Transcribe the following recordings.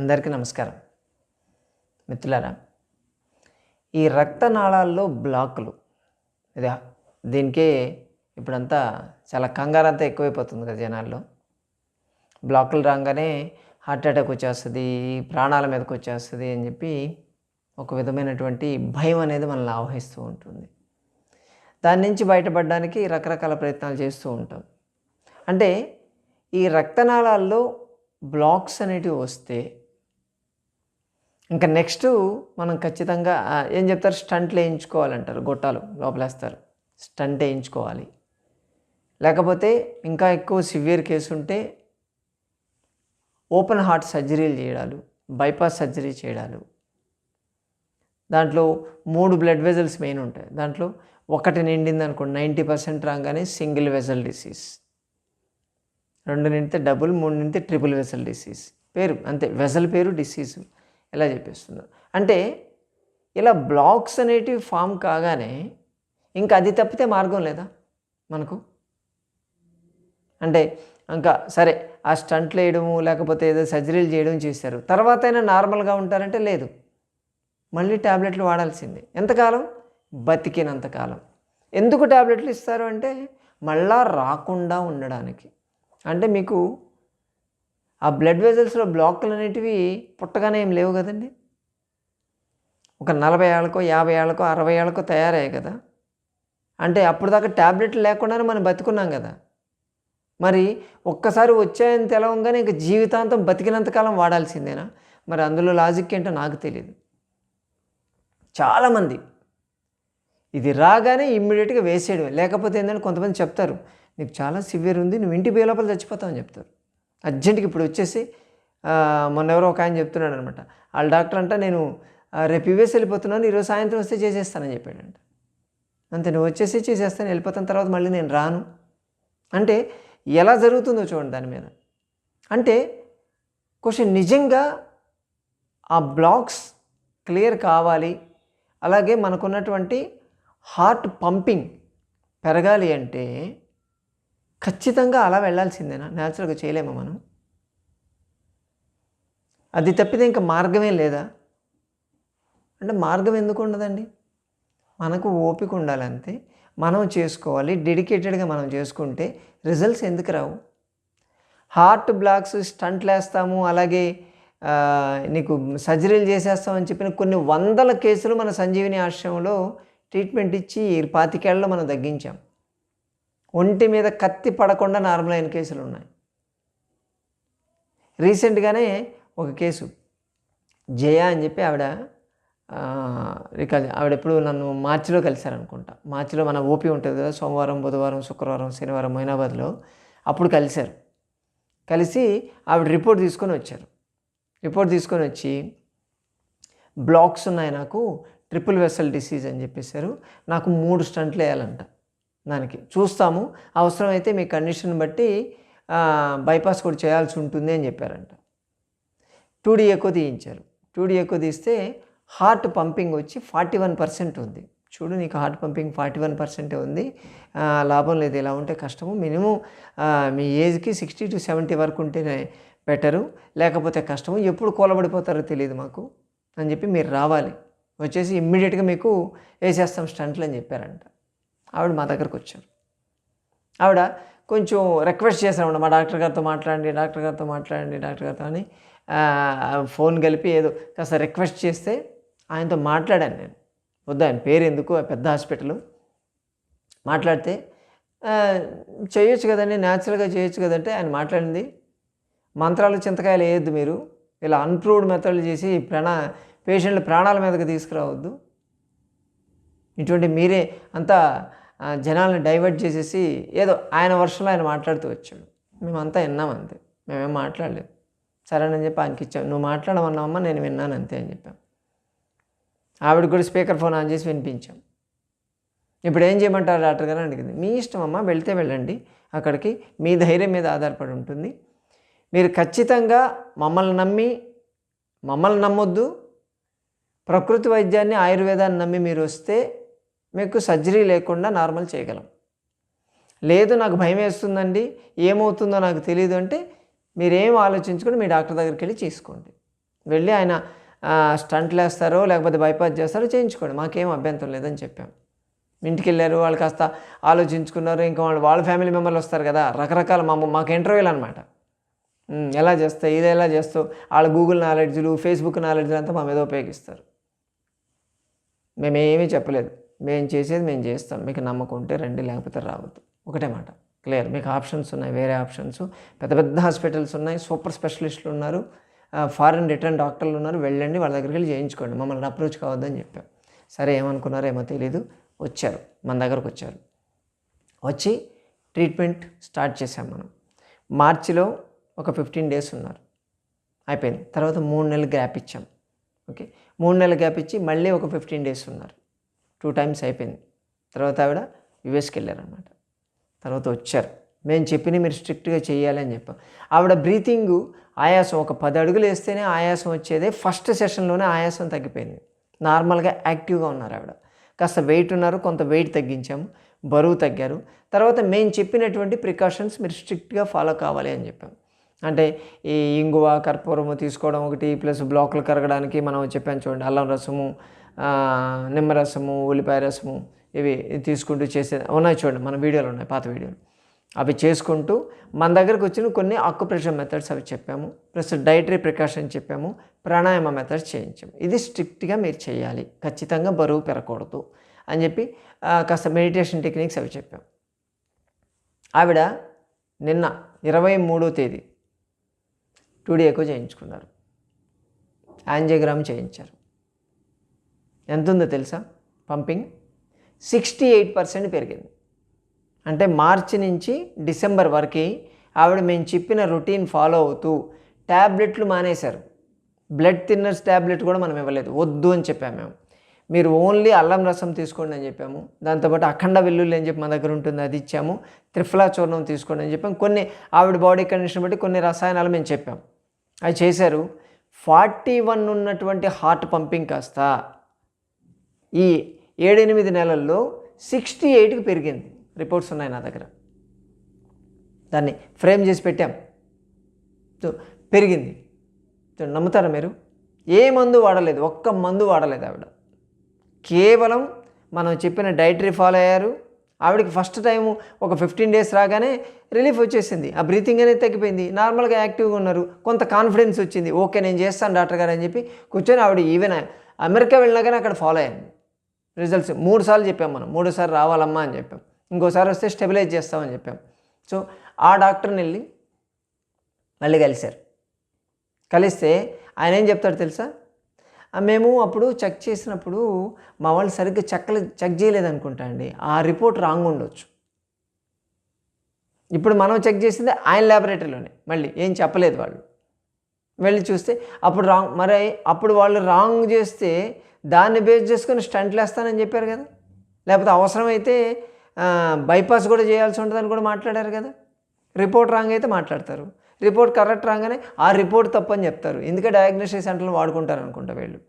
అందరికీ నమస్కారం. మిత్రులారా ఈ రక్తనాళాల్లో బ్లాకులు ఇది దీనికే ఇప్పుడంతా చాలా కంగారు అంతా ఎక్కువైపోతుంది కదా జనాల్లో. బ్లాకులు రాగానే హార్ట్ అటాక్ వచ్చేస్తుంది ప్రాణాల మీదకి వచ్చేస్తుంది అని చెప్పి ఒక విధమైనటువంటి భయం అనేది మనల్ని ఆవహిస్తూ ఉంటుంది. దాని నుంచి బయటపడడానికి రకరకాల ప్రయత్నాలు చేస్తూ ఉంటాం. అంటే ఈ రక్తనాళాల్లో బ్లాక్స్ అనేటివి వస్తే ఇంకా నెక్స్ట్ మనం ఖచ్చితంగా ఏం చెప్తారు? స్టంట్లు వేయించుకోవాలంటారు గొట్టాలు లోపలేస్తారు. స్టంట్ వేయించుకోవాలి. లేకపోతే ఇంకా ఎక్కువ సివియర్ కేసు ఉంటే ఓపెన్ హార్ట్ సర్జరీలు చేయడాలు బైపాస్ సర్జరీ చేయడాలు దాంట్లో మూడు బ్లడ్ వెజల్స్ మెయిన్ ఉంటాయి. దాంట్లో ఒకటి నిండింది అనుకోండి నైంటీ పర్సెంట్ రాగానే సింగిల్ వెజల్ డిసీజ్. రెండు నిండితే డబుల్ మూడు నిండితే ట్రిపుల్ వెజల్ డిసీజ్. పేరు అంతే వెజల్ పేరు డిసీజు. ఇలా చెప్పేస్తున్నారు అంటే ఇలా బ్లాక్స్ అనేటివి ఫామ్ కాగానే ఇంకా అది తప్పితే మార్గం లేదా మనకు? అంటే ఇంకా సరే ఆ స్టంట్లు వేయడము లేకపోతే ఏదో సర్జరీలు చేయడం చేశారు. తర్వాత అయినా నార్మల్గా ఉంటారంటే లేదు. మళ్ళీ ట్యాబ్లెట్లు వాడాల్సిందే. ఎంతకాలం? బతికినంతకాలం ఎందుకు ట్యాబ్లెట్లు ఇస్తారు అంటే మళ్ళా రాకుండా ఉండడానికి. అంటే మీకు ఆ బ్లడ్ వెజల్స్లో బ్లాక్లు అనేటివి పుట్టగానే ఏం లేవు కదండి. ఒక నలభై ఏళ్ళకో యాభై ఏళ్ళకో అరవై ఏళ్ళకో తయారయ్యాయి కదా. అంటే అప్పుడు దాకా ట్యాబ్లెట్లు లేకుండానే మనం బతుకున్నాం కదా. మరి ఒక్కసారి వచ్చాయని తెలవంగానే ఇంక జీవితాంతం బతికినంతకాలం వాడాల్సిందేనా? మరి అందులో లాజిక్ ఏంటో నాకు తెలియదు చాలామంది ఇది రాగానే ఇమ్మీడియట్గా వేసేయడమే. లేకపోతే ఏంటంటే కొంతమంది చెప్తారు నీకు చాలా సివియర్ ఉంది నువ్వు ఇంటి పోయే లోపల చెప్తారు. అర్జెంటుకి ఇప్పుడు వచ్చేసి మొన్న ఎవరో ఒక ఆయన చెప్తున్నాడు అనమాట వాళ్ళ డాక్టర్ అంట నేను రేపు ఇవేసి వెళ్ళిపోతున్నాను ఈరోజు సాయంత్రం వస్తే చేసేస్తానని చెప్పాడంట. అంతే నువ్వు వచ్చేసి చేసేస్తాను వెళ్ళిపోతాను తర్వాత మళ్ళీ నేను రాను. అంటే ఎలా జరుగుతుందో చూడండి దాని మీద. అంటే క్వశ్చన్ నిజంగా ఆ బ్లాక్స్ క్లియర్ కావాలి. అలాగే మనకున్నటువంటి హార్ట్ పంపింగ్ పెరగాలి అంటే ఖచ్చితంగా అలా వెళ్ళాల్సిందేనా? న్యాచురల్గా చేయలేమా మనం? అది తప్పితే ఇంకా మార్గమే లేదా? అంటే మార్గం ఎందుకు ఉండదండి? మనకు ఓపిక ఉండాలంతే. మనం చేసుకోవాలి. డెడికేటెడ్గా మనం చేసుకుంటే రిజల్ట్స్ ఎందుకు రావు? హార్ట్ బ్లాక్స్ స్టంట్లు వేస్తాము అలాగే నీకు సర్జరీలు చేసేస్తామని చెప్పిన కొన్ని వందల కేసులు మన సంజీవిని ఆశ్రమంలో ట్రీట్మెంట్ ఇచ్చి పాతికేళ్ళలో మనం తగ్గించాం. ఒంటి మీద కత్తి పడకుండా నార్మల్ అయిన కేసులు ఉన్నాయి. రీసెంట్గానే ఒక కేసు జయ అని చెప్పి ఆవిడ రికాల్ ఆవిడ ఎప్పుడు నన్ను మార్చిలో కలిశారనుకుంటా. మార్చిలో మన ఓపీ ఉంటుంది కదా సోమవారం బుధవారం శుక్రవారం శనివారం మైనాబాద్లో అప్పుడు కలిశారు. కలిసి ఆవిడ రిపోర్ట్ తీసుకొని వచ్చారు. రిపోర్ట్ తీసుకొని వచ్చి బ్లాక్స్ ఉన్నాయి నాకు ట్రిపుల్ వెసల్ డిసీజ్ అని చెప్పేశారు. నాకు మూడు స్టంట్లు వేయాలంట. దానికి చూస్తాము. అవసరమైతే మీ కండిషన్ బట్టి బైపాస్ కూడా చేయాల్సి ఉంటుంది అని చెప్పారంట. టూ డీ ఎక్కువ తీయించారు. టూ డీ ఎక్కువ తీస్తే హార్ట్ పంపింగ్ వచ్చి ఫార్టీ వన్ పర్సెంట్ ఉంది. చూడు నీకు హార్ట్ పంపింగ్ ఫార్టీ వన్ పర్సెంటే ఉంది. లాభం లేదు. ఇలా ఉంటే కష్టము. మినిమం మీ ఏజ్కి సిక్స్టీ టు సెవెంటీ వరకు ఉంటేనే బెటరు. లేకపోతే కష్టము. ఎప్పుడు కూలబడిపోతారో తెలియదు మాకు అని చెప్పి మీరు రావాలి. వచ్చేసి ఇమ్మీడియట్గా మీకు వేసేస్తాం స్టంట్లు అని చెప్పారంట. ఆవిడ మా దగ్గరకు వచ్చారు. ఆవిడ కొంచెం రిక్వెస్ట్ చేశాను మా డాక్టర్ గారితో మాట్లాడండి డాక్టర్ గారితో మాట్లాడండి డాక్టర్ గారితో అని. ఫోన్ కలిపి ఏదో కాస్త రిక్వెస్ట్ చేస్తే ఆయనతో మాట్లాడాను నేను. వద్దు ఆయన పేరు ఎందుకు పెద్ద హాస్పిటల్. మాట్లాడితే చేయొచ్చు కదండి న్యాచురల్గా చేయొచ్చు కదంటే ఆయన మాట్లాడింది. మంత్రాలు చింతకాయలు వేయొద్దు మీరు. ఇలా అన్ప్రూవ్డ్ మెథడ్లు చేసి ప్రాణ పేషెంట్లు ప్రాణాల మీదకి తీసుకురావద్దు. ఇటువంటి మీరే అంతా జనాల్ని డైవర్ట్ చేసేసి ఏదో ఆయన వర్షంలో ఆయన మాట్లాడుతూ వచ్చాడు. మేమంతా విన్నాం అంతే. మేమేం మాట్లాడలేదు. సరేనని చెప్పి ఆయనకి ఇచ్చాం. నువ్వు మాట్లాడమన్నావమ్మా నేను విన్నాను అంతే అని చెప్పాం. ఆవిడ కూడా స్పీకర్ ఫోన్ ఆన్ చేసి వినిపించాం. ఇప్పుడు ఏం చేయమంటారు డాక్టర్ గారు? అడిగింది. మీ ఇష్టం అమ్మా వెళ్తే వెళ్ళండి. అక్కడికి మీ ధైర్యం మీద ఆధారపడి ఉంటుంది. మీరు ఖచ్చితంగా మమ్మల్ని నమ్మి మమ్మల్ని నమ్మొద్దు. ప్రకృతి వైద్యాన్ని ఆయుర్వేదాన్ని నమ్మి మీరు వస్తే మీకు సర్జరీ లేకుండా నార్మల్ చేయగలం. లేదు నాకు భయం వేస్తుందండి ఏమవుతుందో నాకు తెలియదు అంటే మీరేం ఆలోచించుకొని మీ డాక్టర్ దగ్గరికి వెళ్ళి చేసుకోండి. వెళ్ళి ఆయన స్టంట్లు వేస్తారో లేకపోతే బైపాస్ చేస్తారో చేయించుకోండి. మాకేం అభ్యంతరం లేదని చెప్పాం. ఇంటికి వెళ్ళారు వాళ్ళు కాస్త ఆలోచించుకున్నారు ఇంకా వాళ్ళు వాళ్ళ ఫ్యామిలీ మెంబర్లు వస్తారు కదా రకరకాల మా మాకు ఇంటర్వ్యూలు అనమాట ఎలా చేస్తావు ఇది ఎలా చేస్తావు వాళ్ళ గూగుల్ నాలెడ్జ్లు ఫేస్బుక్ నాలెడ్జ్లు అంతా మా మీద ఉపయోగిస్తారు. మేమేమీ చెప్పలేదు. మేము చేసేది మేము చేస్తాం. మీకు నమ్మకం ఉంటే రండి లేకపోతే రావద్దు. ఒకటే మాట. క్లియర్? మీకు ఆప్షన్స్ ఉన్నాయి వేరే ఆప్షన్స్. పెద్ద పెద్ద హాస్పిటల్స్ ఉన్నాయి సూపర్ స్పెషలిస్టులు ఉన్నారు ఫారెన్ రిటర్న్ డాక్టర్లు ఉన్నారు వెళ్ళండి వాళ్ళ దగ్గరికి వెళ్ళి చేయించుకోండి. మమ్మల్ని అప్రోచ్ కావద్దని చెప్పాం. సరే ఏమనుకున్నారో ఏమో తెలీదు. వచ్చారు. మన దగ్గరకు వచ్చారు. వచ్చి ట్రీట్మెంట్ స్టార్ట్ చేసాం మనం. మార్చిలో ఒక ఫిఫ్టీన్ డేస్ ఉన్నారు. అయిపోయింది. తర్వాత మూడు నెలలు గ్యాప్ ఇచ్చాం. ఓకే? మూడు నెలలు గ్యాప్ ఇచ్చి మళ్ళీ ఒక ఫిఫ్టీన్ డేస్ ఉన్నారు. టూ టైమ్స్ అయిపోయింది. తర్వాత ఆవిడ యుఎస్కి వెళ్ళారనమాట తర్వాత వచ్చారు. మేము చెప్పిన మీరు స్ట్రిక్ట్గా చేయాలి అని చెప్పాం. ఆవిడ బ్రీతింగ్ ఆయాసం ఒక పది అడుగులు వేస్తేనే ఆయాసం వచ్చేదే ఫస్ట్ సెషన్లోనే ఆయాసం తగ్గిపోయింది. నార్మల్గా యాక్టివ్గా ఉన్నారు ఆవిడ. కాస్త వెయిట్ ఉన్నారు కొంత వెయిట్ తగ్గించాము బరువు తగ్గారు. తర్వాత మేము చెప్పినటువంటి ప్రికాషన్స్ మీరు స్ట్రిక్ట్గా ఫాలో కావాలి అని చెప్పాం. అంటే ఈ ఇంగువ కర్పూరము తీసుకోవడం ఒకటి ప్లస్ బ్లాకులు కరగడానికి మనం చెప్పాను చూడండి అల్లం రసము నిమ్మరసము ఉల్లిపాయ రసము ఇవి తీసుకుంటూ చేసే ఉన్నాయి చూడండి మన వీడియోలు ఉన్నాయి పాత వీడియోలు. అవి చేసుకుంటూ మన దగ్గరకు వచ్చిన కొన్ని ఆక్యుప్రెషన్ మెథడ్స్ అవి చెప్పాము ప్లస్ డైటరీ ప్రికాషన్ చెప్పాము ప్రాణాయామ మెథడ్స్ చేయించాము. ఇది స్ట్రిక్ట్గా మీరు చేయాలి ఖచ్చితంగా బరువు పెరగకూడదు అని చెప్పి కాస్త మెడిటేషన్ టెక్నిక్స్ అవి చెప్పాం ఆవిడ నిన్న ఇరవై మూడో తేదీ టూడీ ఎక్కువ చేయించుకున్నారు. యాంజియోగ్రామ్ చేయించారు. ఎంత ఉందో తెలుసా? పంపింగ్ సిక్స్టీ ఎయిట్ పర్సెంట్ పెరిగింది. అంటే మార్చి నుంచి డిసెంబర్ వరకు ఆవిడ మేము చెప్పిన రొటీన్ ఫాలో అవుతూ ట్యాబ్లెట్లు మానేశారు. బ్లడ్ థిన్నర్స్ ట్యాబ్లెట్ కూడా మనం ఇవ్వలేదు. వద్దు అని చెప్పాము మేము. మీరు ఓన్లీ అల్లం రసం తీసుకోండి అని చెప్పాము. దాంతోపాటు అఖండ వెల్లుల్లి అని చెప్పి మా దగ్గర ఉంటుంది అది ఇచ్చాము. త్రిఫలా చూర్ణం తీసుకోండి అని చెప్పాము. కొన్ని ఆవిడ బాడీ కండిషన్ బట్టి కొన్ని రసాయనాలు మేము చెప్పాము అవి చేశారు. ఫార్టీ వన్ ఉన్నటువంటి హార్ట్ పంపింగ్ కాస్త ఈ ఏడెనిమిది నెలల్లో సిక్స్టీ ఎయిట్కి పెరిగింది. రిపోర్ట్స్ ఉన్నాయి నా దగ్గర. దాన్ని ఫ్రేమ్ చేసి పెట్టాం. పెరిగింది. నమ్ముతారా మీరు? ఏ మందు వాడలేదు. ఒక్క మందు వాడలేదు ఆవిడ. కేవలం మనం చెప్పిన డైటరీ ఫాలో అయ్యారు. ఆవిడకి ఫస్ట్ టైం ఒక ఫిఫ్టీన్ డేస్ రాగానే రిలీఫ్ వచ్చేసింది. ఆ బ్రీతింగ్ అనేది తగ్గిపోయింది. నార్మల్గా యాక్టివ్గా ఉన్నారు. కొంత కాన్ఫిడెన్స్ వచ్చింది. ఓకే నేను చేస్తాను డాక్టర్ గారు అని చెప్పి కూర్చొని ఆవిడ ఈవెన్ అమెరికా వెళ్ళినా కానీ అక్కడ ఫాలో అయ్యింది రిజల్ట్స్ మూడు సార్లు చెప్పాం మనం. మూడోసారి రావాలమ్మా అని చెప్పాం. ఇంకోసారి వస్తే స్టెబిలైజ్ చేస్తామని చెప్పాం. సో ఆ డాక్టర్ని వెళ్ళి మళ్ళీ కలిశారు. కలిస్తే ఆయన ఏం చెప్తాడు తెలుసా? మేము అప్పుడు చెక్ చేసినప్పుడు మా వాళ్ళు సరిగ్గా చెక్కలు చెక్ చేయలేదనుకుంటా అండి. ఆ రిపోర్ట్ రాంగ్ ఉండొచ్చు. ఇప్పుడు మనం చెక్ చేసింది ఆయన ల్యాబొరేటరీలోనే మళ్ళీ ఏం చెప్పలేదు వాళ్ళు. వెళ్ళి చూస్తే అప్పుడు రాంగ్ మరి అప్పుడు వాళ్ళు రాంగ్ చేస్తే దాన్ని బేస్ చేసుకొని స్టంట్లు వేస్తానని చెప్పారు కదా. లేకపోతే అవసరమైతే బైపాస్ కూడా చేయాల్సి ఉంటుందని కూడా మాట్లాడారు కదా. రిపోర్ట్ రాంగ్ అయితే మాట్లాడతారు. రిపోర్ట్ కరెక్ట్ రాగానే ఆ రిపోర్ట్ తప్పని చెప్తారు. ఎందుకంటే డయాగ్నోస్టిక్ సెంటర్లు వాడుకుంటారు అనుకుంటా వీళ్ళు.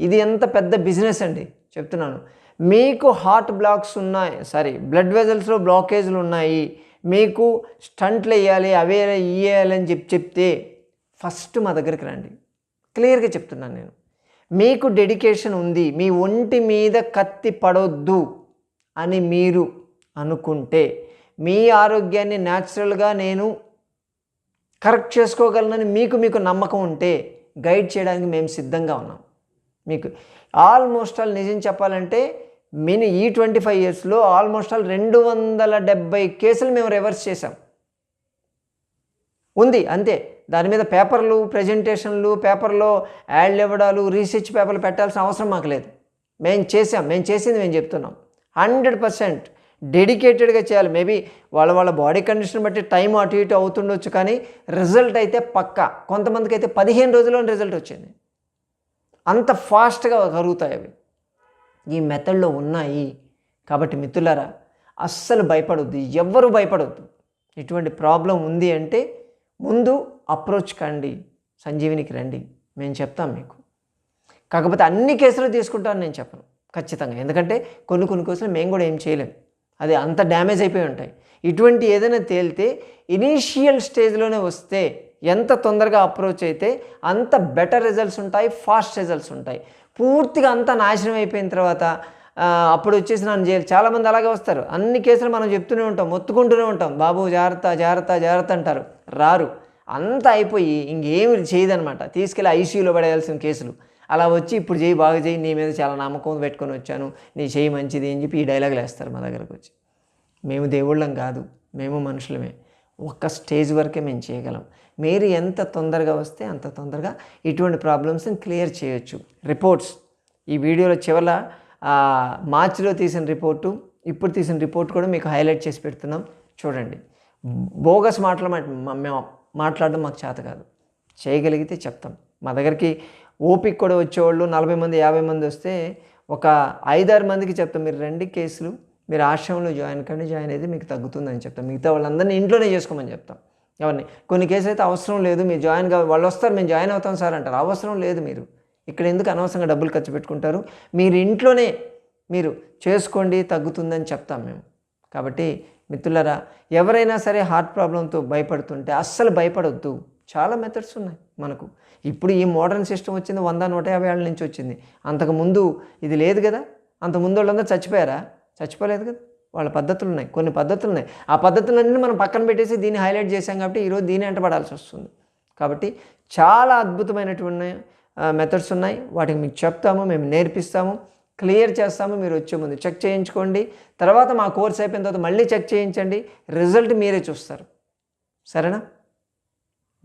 ఇది ఎంత పెద్ద బిజినెస్ అండి. చెప్తున్నాను. మీకు హార్ట్ బ్లాక్స్ ఉన్నాయి. సారీ బ్లడ్ వెజల్స్లో బ్లాకేజ్లు ఉన్నాయి. మీకు స్టంట్లు వేయాలి అవే ఇయ్యాలి అని చెప్పి చెప్తే ఫస్ట్ మా దగ్గరికి రండి. క్లియర్గా చెప్తున్నాను నేను. మీకు డెడికేషన్ ఉంది మీ ఒంటి మీద కత్తి పడొద్దు అని మీరు అనుకుంటే మీ ఆరోగ్యాన్ని న్యాచురల్గా నేను కరెక్ట్ చేసుకోగలనని మీకు మీకు నమ్మకం ఉంటే గైడ్ చేయడానికి మేము సిద్ధంగా ఉన్నాం. మీకు ఆల్మోస్ట్ ఆల్ నిజం చెప్పాలంటే మిని ఈ ట్వంటీ ఫైవ్ ఇయర్స్లో ఆల్మోస్ట్ ఆల్ రెండు వందల డెబ్బై కేసులు మేము రివర్స్ చేసాం ఉంది అంతే. దాని మీద పేపర్లు ప్రజెంటేషన్లు పేపర్లో యాడ్లు ఇవ్వడాలు రీసెర్చ్ పేపర్లు పెట్టాల్సిన అవసరం మాకు లేదు. మేము చేసాం మేము చేసింది మేము చెప్తున్నాం. హండ్రెడ్ పర్సెంట్ డెడికేటెడ్గా చేయాలి. మేబీ వాళ్ళ వాళ్ళ బాడీ కండిషన్ బట్టి టైం అటు ఇటు అవుతుండొచ్చు కానీ రిజల్ట్ అయితే పక్కా. కొంతమందికి అయితే పదిహేను రోజుల్లో రిజల్ట్ వచ్చింది. అంత ఫాస్ట్గా కరుగుతాయి అవి. ఈ మెథడ్లో ఉన్నాయి. కాబట్టి మిత్రులారా అస్సలు భయపడొద్దు. ఎవ్వరు భయపడొద్దు. ఇటువంటి ప్రాబ్లం ఉంది అంటే ముందు అప్రోచ్ కండి సంజీవినికి రండి. మేము చెప్తాం మీకు. కాకపోతే అన్ని కేసులు తీసుకుంటాను నేను చెప్పను. ఖచ్చితంగా. ఎందుకంటే కొన్ని కొన్ని కేసులు మేము కూడా ఏం చేయలేం. అది అంత డ్యామేజ్ అయిపోయి ఉంటాయి. ఇటువంటి ఏదైనా తేలితే ఇనీషియల్ స్టేజ్లోనే వస్తే ఎంత తొందరగా అప్రోచ్ అయితే అంత బెటర్ రిజల్ట్స్ ఉంటాయి ఫాస్ట్ రిజల్ట్స్ ఉంటాయి. పూర్తిగా అంతా నాశనం అయిపోయిన తర్వాత అప్పుడు వచ్చేసి నన్ను చేయాలి చాలామంది అలాగే వస్తారు. అన్ని కేసులు మనం చెప్తూనే ఉంటాం మొత్తుకుంటూనే ఉంటాం. బాబు జాగ్రత్త జాగ్రత్త జాగ్రత్త అంటారు. రారు. అంతా అయిపోయి ఇంకేమి చేయదనమాట తీసుకెళ్ళి ఐసీయూలో పడేయాల్సిన కేసులు. అలా వచ్చి ఇప్పుడు చేయి బాగా చేయి నీ మీద చాలా నమ్మకం పెట్టుకొని వచ్చాను. నీ చేయి మంచిది అని చెప్పి ఈ డైలాగులు వేస్తారు మా దగ్గరకు వచ్చి. మేము దేవుళ్ళం కాదు మేము మనుషులమే. ఒక్క స్టేజ్ వరకే మేము చేయగలం. మీరు ఎంత తొందరగా వస్తే అంత తొందరగా ఇటువంటి ప్రాబ్లమ్స్ని క్లియర్ చేయొచ్చు. రిపోర్ట్స్ ఈ వీడియోలో చివర మార్చిలో తీసిన రిపోర్టు ఇప్పుడు తీసిన రిపోర్ట్ కూడా మీకు హైలైట్ చేసి పెడుతున్నాం. చూడండి. బోగస్ మాటలు మేము మాట్లాడడం మాకు చేత కాదు. చేయగలిగితే చెప్తాం. మా దగ్గరికి ఓపిక కూడా వచ్చేవాళ్ళు నలభై మంది యాభై మంది వస్తే ఒక ఐదారు మందికి చెప్తాం మీరు రెండు కేసులు మీరు ఆశ్రమంలో జాయిన్ కానీ జాయిన్ అయితే మీకు తగ్గుతుందని చెప్తాం. మిగతా వాళ్ళందరినీ ఇంట్లోనే చేసుకోమని చెప్తాం. ఎవరిని? కొన్ని కేసులు అయితే అవసరం లేదు మీరు జాయిన్ కా వాళ్ళు వస్తారు మేము జాయిన్ అవుతాం సార్ అంటారు. అవసరం లేదు మీరు. ఇక్కడ ఎందుకు అనవసరంగా డబ్బులు ఖర్చు పెట్టుకుంటారు? మీరు ఇంట్లోనే మీరు చేసుకోండి తగ్గుతుందని చెప్తాం మేము. కాబట్టి మిత్రులరా ఎవరైనా సరే హార్ట్ ప్రాబ్లంతో భయపడుతుంటే అస్సలు భయపడొద్దు. చాలా మెథడ్స్ ఉన్నాయి మనకు. ఇప్పుడు ఈ మోడర్న్ సిస్టమ్ వచ్చింది వంద నూట యాభై ఏళ్ళ నుంచి వచ్చింది. అంతకు ముందు ఇది లేదు కదా? అంత ముందు వాళ్ళందరూ చచ్చిపోయారా? చచ్చిపోలేదు కదా? వాళ్ళ పద్ధతులు ఉన్నాయి కొన్ని పద్ధతులు ఉన్నాయి. ఆ పద్ధతులన్నీ మనం పక్కన పెట్టేసి దీన్ని హైలైట్ చేశాం కాబట్టి ఈరోజు దీన్ని వెంటబడాల్సి వస్తుంది. కాబట్టి చాలా అద్భుతమైనటువంటి మెథడ్స్ ఉన్నాయి. వాటికి మీకు చెప్తాము మేము నేర్పిస్తాము. క్లియర్ చేస్తాము మీరు వచ్చే ముందు. చెక్ చేయించుకోండి. తర్వాత మా కోర్స్ అయిపోయిన తర్వాత మళ్ళీ చెక్ చేయించండి. రిజల్ట్ మీరే చూస్తారు. సరేనా?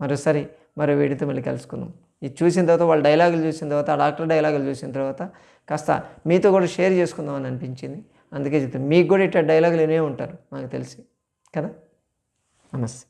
మరోసారి మరో వీడితో మళ్ళీ కలుసుకుందాం. ఇది చూసిన తర్వాత వాళ్ళ డైలాగులు చూసిన తర్వాత ఆ డాక్టర్ డైలాగులు చూసిన తర్వాత కాస్త మీతో కూడా షేర్ చేసుకుందాం అని అనిపించింది. అందుకే చెప్తాను మీకు కూడా ఇట్లా డైలాగులు వినే ఉంటారు నాకు తెలిసి. కదా? నమస్తే.